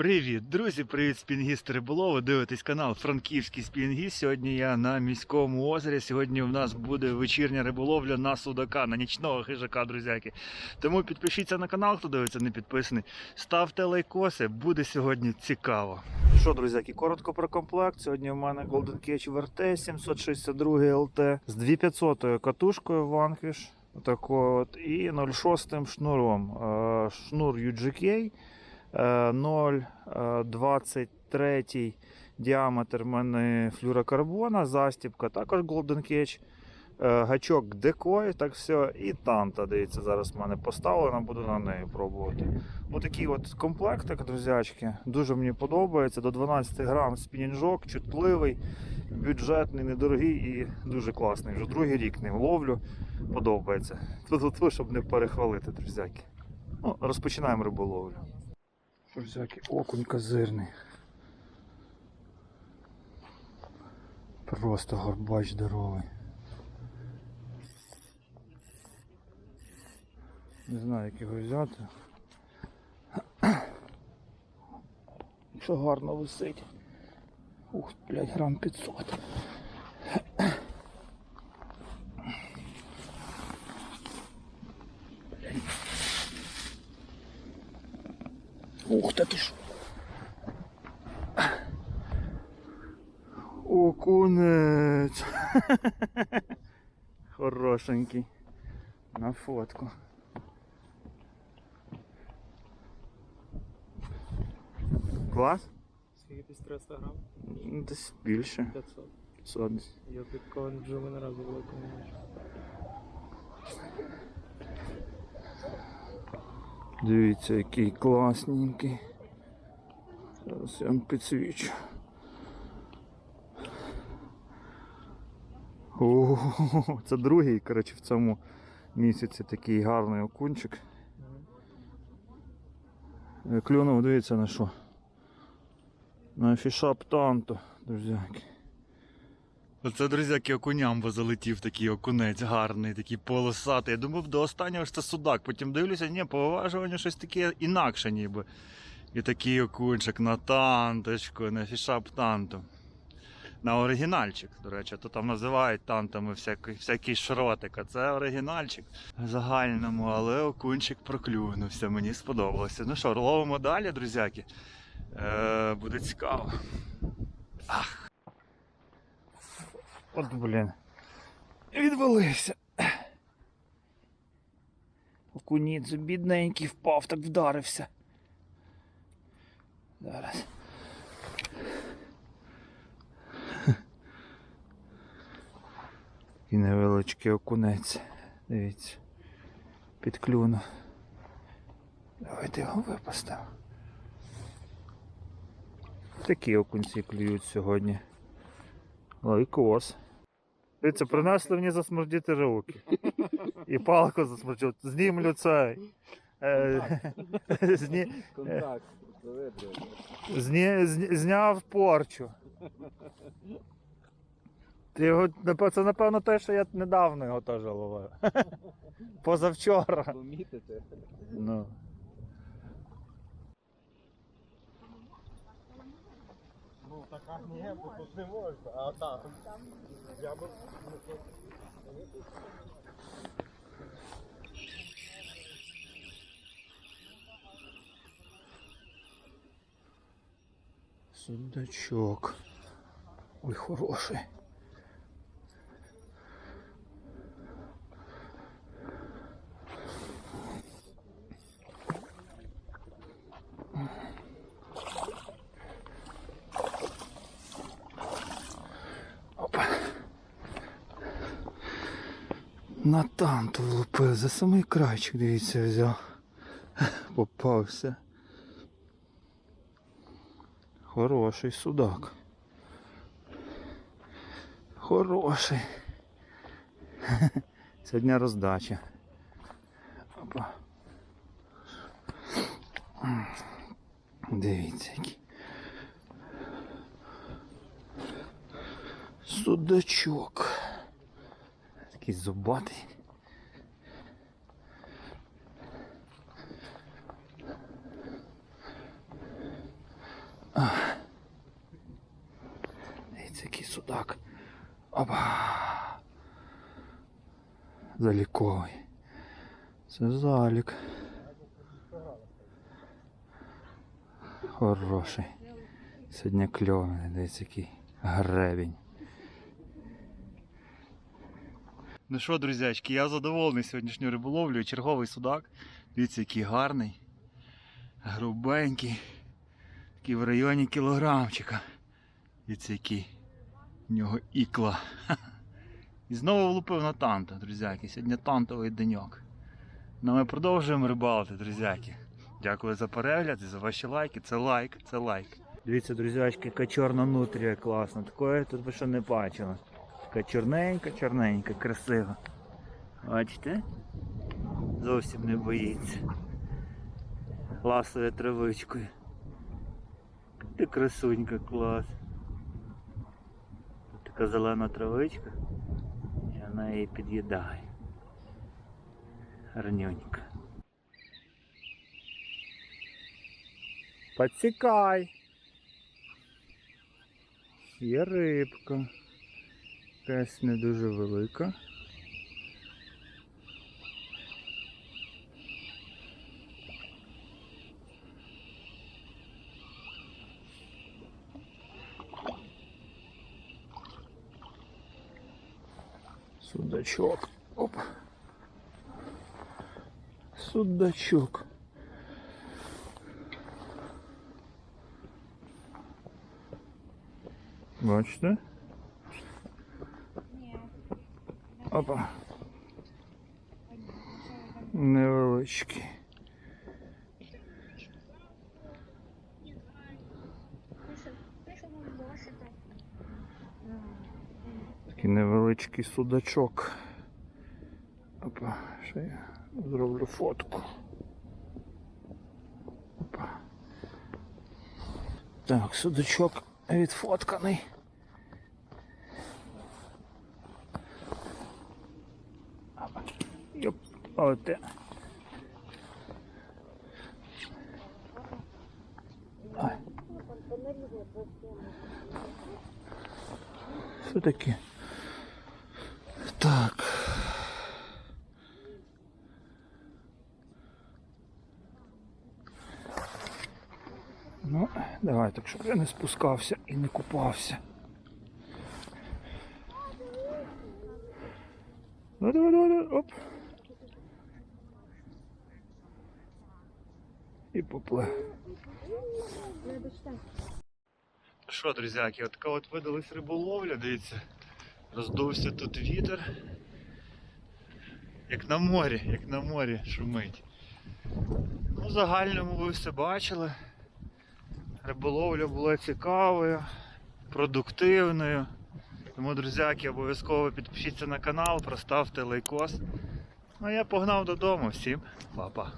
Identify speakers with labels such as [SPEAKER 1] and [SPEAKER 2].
[SPEAKER 1] Привіт, друзі! Привіт, спінгісти риболови. Дивитесь канал Франківський спінгіст. Сьогодні я на міському озері. Сьогодні у нас буде вечірня риболовля на судака, на нічного хижака, друзяки. Тому підпишіться на канал, хто дивиться, не підписаний. Ставте лайкоси, буде сьогодні цікаво. Що, друзяки, коротко про комплект. Сьогодні в мене Golden Cage VRT 762 LT з 2500 катушкою Vanquish. Отакою от, і 0,6 шнуром. Е, Шнур UGK. Е, 0,23 діаметр в мене флюрокарбона, застібка, також Golden Cage, е, гачок декой, так все, і танта, дивіться, зараз в мене поставлена, буду на неї пробувати. Отакий от комплектик, друзячки, дуже мені подобається. До 12 грам спінінжок, чутливий, бюджетний, недорогий і дуже класний. Вже другий рік ним ловлю, подобається. Тут, щоб не перехвалити, друзяки. Ну, розпочинаємо риболовлю. Всякий окунь козирний. Просто горбач здоровий. Не знаю, як його взяти. Що гарно висить. Ух, блядь, грам 500. Ух, та ти ж. Окунець. Хорошенький. На фотку. Клас?
[SPEAKER 2] Скільки десь 300 грам?
[SPEAKER 1] Ну, Десь більше.
[SPEAKER 2] 500.
[SPEAKER 1] 500 десь.
[SPEAKER 2] Я такого не джуми не разу великого не бачив.
[SPEAKER 1] Дивіться, який класненький. Зараз я вам підсвічу. О, це другий, коротше, в цьому місяці такий гарний окунчик. Клюнув, дивіться на що. На фішап танту, друзяки. Оце, друзяки, окунямбо залетів такий окунець гарний, такий полосатий. Я думав, до останнього ж це судак. Потім дивлюся, ні, по виважуванню щось таке інакше ніби. І такий окунчик на танточку, на фішап танту. На оригінальчик, до речі, то там називають тантами всякий, всякий шротик, а це оригінальчик в загальному, але окунчик проклюнувся, мені сподобалося. Ну що, ловимо далі, друзяки. Е, буде цікаво. Ах. От, блін. Відвалився. Окуніцу бідненький впав, так вдарився. Зараз. І невеличкий окунець. Дивіться. Підклюнув. Давайте його випустимо. Такі окунці клюють сьогодні. Лайкос. Дивіться, принесли мені засмердіти руки. І палку засмердю. Знімлю цей. Е, зні,
[SPEAKER 2] Контакт.
[SPEAKER 1] зні, зні, зняв порчу. Ти його, напев- це напевно те, що я недавно його теж ловив. Позавчора.
[SPEAKER 2] Помітити.
[SPEAKER 1] Ну.
[SPEAKER 2] Така бо тут не можна, а там. Я би...
[SPEAKER 1] Судачок. Ой, хороший. На танту влупив, за самий крайчик, дивіться, взяв. Попався. Хороший судак. Хороший. Сьогодні роздача. Опа. Дивіться який. Судачок якийсь зубатий. Дивіться, який судак. Опа! Заліковий. Це залік. Хороший. Сьогодні кльовий, десь який гребінь. Ну що, друзячки, я задоволений сьогоднішньою риболовлею. Черговий судак. Дивіться, який гарний, грубенький. Такий в районі кілограмчика. Дивіться, який в нього ікла. І знову влупив на танта, друзяки. Сьогодні тантовий деньок. Ну ми продовжуємо рибалити, друзяки. Дякую за перегляд і за ваші лайки. Це лайк, це лайк. Дивіться, друзячки, яка чорна нутрія класна. Такої тут ви ще не бачили. Така чорненька, чорненька, красива. Бачите? Зовсім не боїться. Ласує травичкою. Ти красунька, клас. Тут така зелена травичка. І вона її під'їдає. Гарнюнька. Подсікай. Є рибка. Якась не дуже велика. Судачок. Оп. Судачок. Бачите? Опа. Невеличкий. Такий невеличкий судачок. Опа, ще я зроблю фотку. Опа. Так, судачок відфотканий. Опа. Йоп. Ай. Що таке? Так. Ну, давай так, щоб я не спускався і не купався. Ну, давай, давай, давай, оп. І поплив. Що, друзяки, от така от видалась риболовля, дивіться. Роздувся тут вітер. Як на морі, як на морі шумить. Ну, в загальному ви все бачили. Риболовля була цікавою, продуктивною. Тому, друзяки, обов'язково підпишіться на канал, проставте лайкос. Ну а я погнав додому. Всім па-па.